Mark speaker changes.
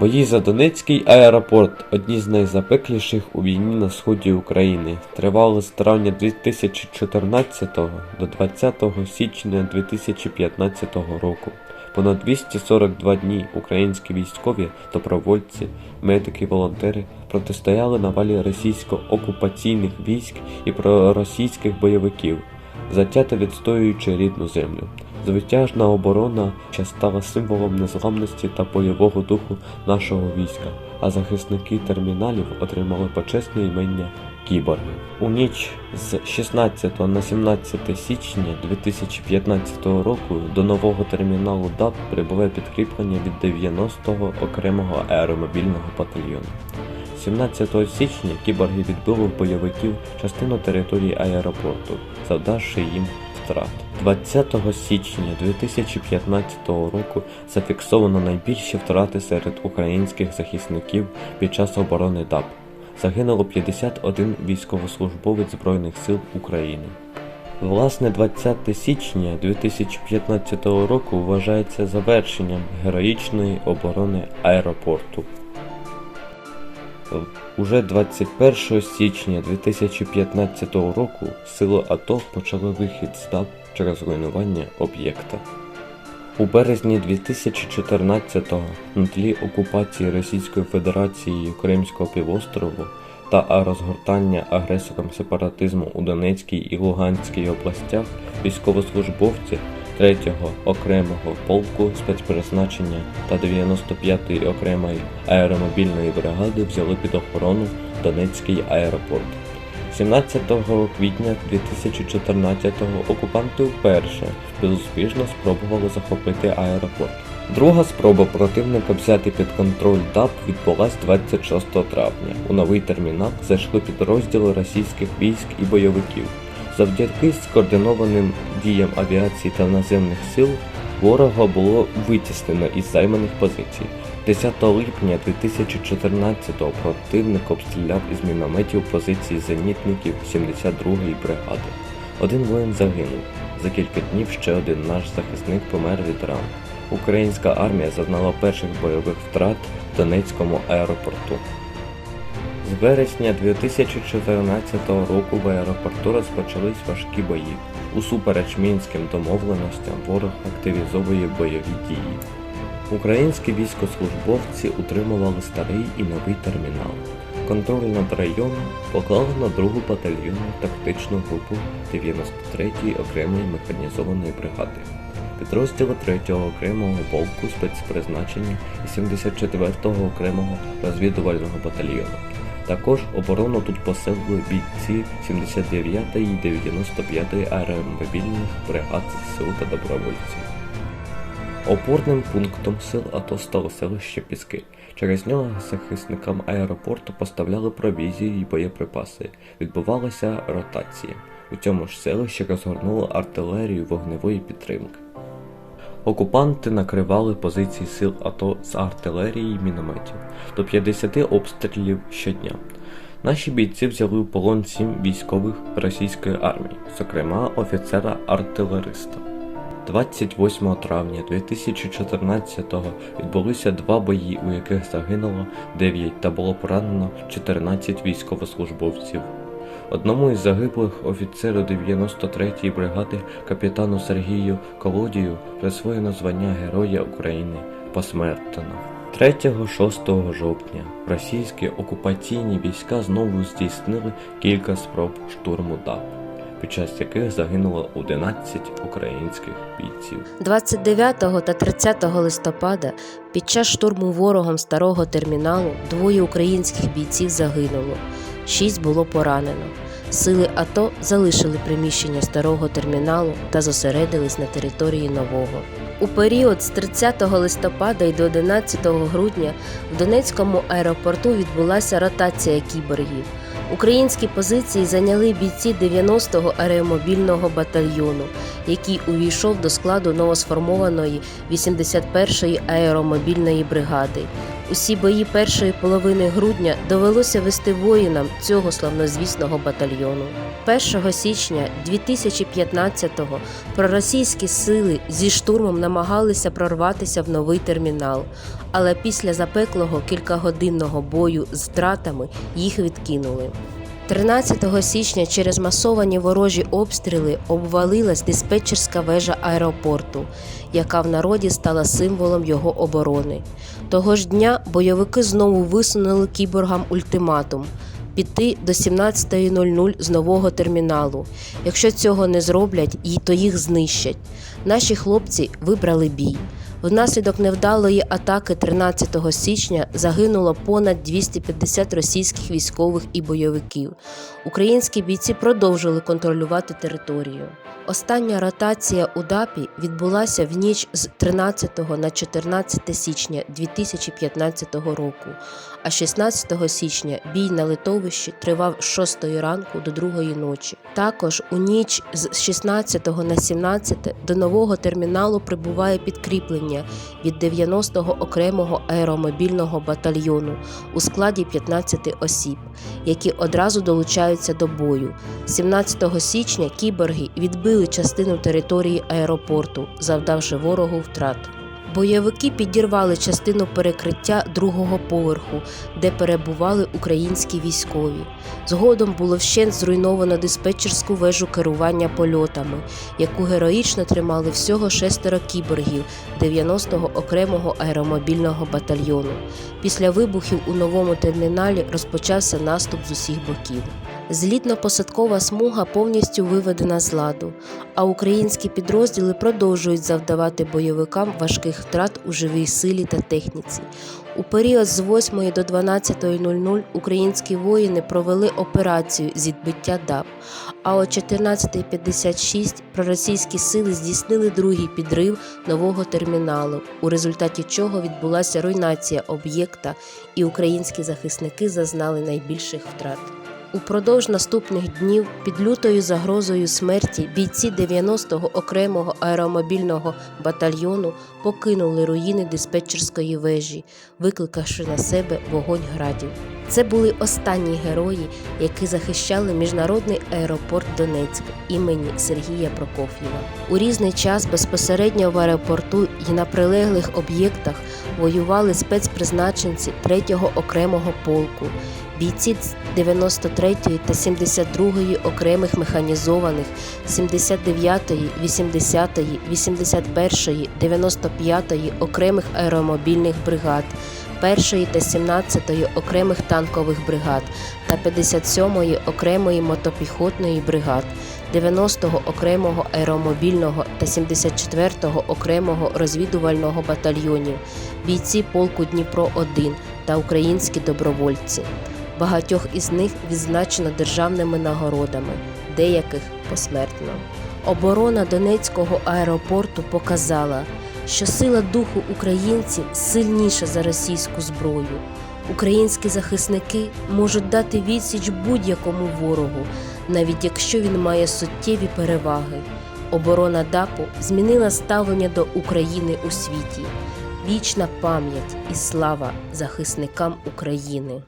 Speaker 1: Бої за Донецький аеропорт одні з найзапекліших у війні на сході України. Тривали з травня 2014 до 20 січня 2015 року. Понад 242 дні українські військові, добровольці, медики, волонтери протистояли навалі російсько-окупаційних військ і проросійських бойовиків, затято відстоюючи рідну землю. Звитяжна оборона ще стала символом незламності та бойового духу нашого війська, а захисники терміналів отримали почесне імення кіборги. У ніч з 16 на 17 січня 2015 року до нового терміналу ДАП прибули підкріплення від 90-го окремого аеромобільного батальйону. 17 січня кіборги відбили в бойовиків частину території аеропорту, завдавши їм втрат. 20 січня 2015 року зафіксовано найбільші втрати серед українських захисників під час оборони ДАП. Загинуло 51 військовослужбовець Збройних сил України. Власне, 20 січня 2015 року вважається завершенням героїчної оборони аеропорту. Уже 21 січня 2015 року сили АТО почали вихід з ДАП через руйнування об'єкта. У березні 2014-го на тлі окупації Російської Федерації Кримського півострову та розгортання агресором сепаратизму у Донецькій і Луганській областях військовослужбовці 3-го окремого полку спецпризначення та 95-ї окремої аеромобільної бригади взяли під охорону Донецький аеропорт. 17 квітня 2014-го окупанти вперше безуспішно спробували захопити аеропорт. Друга спроба противника взяти під контроль ДАП відбулась 26 травня. У новий термінал зайшли підрозділи російських військ і бойовиків. Завдяки скоординованим діям авіації та наземних сил ворога було витіснено із займаних позицій. 10 липня 2014-го противник обстріляв із мінометів позиції зенітників 72-ї бригади. Один воїн загинув. За кілька днів ще один наш захисник помер від ран. Українська армія зазнала перших бойових втрат в Донецькому аеропорту. З вересня 2014 року в аеропорту розпочались важкі бої. Усупереч мінським домовленостям ворог активізовує бойові дії. Українські військовослужбовці утримували старий і новий термінал. Контроль над районом поклали на другу батальйонну тактичну групу 93-ї окремої механізованої бригади, підрозділи 3-го окремого полку спецпризначення і 74-го окремого розвідувального батальйону. Також оборону тут посилили бійці 79-ї і 95-ї аеромобільних бригад сил та добровольців. Опорним пунктом сил АТО стало селище Піски. Через нього захисникам аеропорту поставляли провізію і боєприпаси. Відбувалася ротація. У цьому ж селищі розгорнули артилерію вогневої підтримки. Окупанти накривали позиції сил АТО з артилерії і мінометів до 50 обстрілів щодня. Наші бійці взяли в полон сім військових російської армії, зокрема офіцера-артилериста. 28 травня 2014-го відбулися два бої, у яких загинуло 9 та було поранено 14 військовослужбовців. Одному із загиблих офіцеру 93-ї бригади капітану Сергію Колодію присвоєно звання Героя України посмертно. 3-6 жовтня російські окупаційні війська знову здійснили кілька спроб штурму ДАП, під час яких загинуло 11 українських бійців.
Speaker 2: 29 та 30 листопада під час штурму ворогом старого терміналу двоє українських бійців загинуло, шість було поранено. Сили АТО залишили приміщення старого терміналу та зосередились на території нового. У період з 30 листопада і до 11 грудня в Донецькому аеропорту відбулася ротація кіборгів. Українські позиції зайняли бійці 90-го аеромобільного батальйону, який увійшов до складу новосформованої 81-ї аеромобільної бригади. Усі бої першої половини грудня довелося вести воїнам цього славнозвісного батальйону. 1 січня 2015-го проросійські сили зі штурмом намагалися прорватися в новий термінал, але після запеклого кількагодинного бою з втратами їх відкинули. 13 січня через масовані ворожі обстріли обвалилась диспетчерська вежа аеропорту, яка в народі стала символом його оборони. Того ж дня бойовики знову висунули кіборгам ультиматум піти до 17.00 з нового терміналу. Якщо цього не зроблять, то їх знищать. Наші хлопці вибрали бій. Внаслідок невдалої атаки 13 січня загинуло понад 250 російських військових і бойовиків. Українські бійці продовжили контролювати територію. Остання ротація у ДАПі відбулася в ніч з 13 на 14 січня 2015 року, а 16 січня бій на литовищі тривав з 6 ранку до 2 ночі. Також у ніч з 16 на 17 до нового терміналу прибуває підкріплення від 90-го окремого аеромобільного батальйону у складі 15 осіб, які одразу долучаються до бою. 17 січня кіборги відбили частину території аеропорту, завдавши ворогу втрат. Бойовики підірвали частину перекриття другого поверху, де перебували українські військові. Згодом було вщент зруйновано диспетчерську вежу керування польотами, яку героїчно тримали всього шестеро кіборгів 90-го окремого аеромобільного батальйону. Після вибухів у новому терміналі розпочався наступ з усіх боків. Злітно-посадкова смуга повністю виведена з ладу, а українські підрозділи продовжують завдавати бойовикам важких втрат у живій силі та техніці. У період з 8 до 12.00 українські воїни провели операцію з відбиття ДАП, а о 14.56 проросійські сили здійснили другий підрив нового терміналу, у результаті чого відбулася руйнація об'єкта, і українські захисники зазнали найбільших втрат. Упродовж наступних днів під лютою загрозою смерті бійці 90-го окремого аеромобільного батальйону покинули руїни диспетчерської вежі, викликавши на себе вогонь градів. Це були останні герої, які захищали міжнародний аеропорт Донецьк імені Сергія Прокоф'єва. У різний час безпосередньо в аеропорту і на прилеглих об'єктах воювали спецпризначенці 3-го окремого полку, бійці 93-ї та 72-ї окремих механізованих, 79-ї, 80-ї, 81-ї, 95-ї окремих аеромобільних бригад, 1-ї та 17-ї окремих танкових бригад та 57-ї окремої мотопіхотної бригад, 90-го окремого аеромобільного та 74-го окремого розвідувального батальйонів, бійці полку Дніпро 1 та українські добровольці. Багатьох із них відзначено державними нагородами, деяких посмертно. Оборона Донецького аеропорту показала, що сила духу українців сильніша за російську зброю. Українські захисники можуть дати відсіч будь-якому ворогу, навіть якщо він має суттєві переваги. Оборона ДАПу змінила ставлення до України у світі. Вічна пам'ять і слава захисникам України.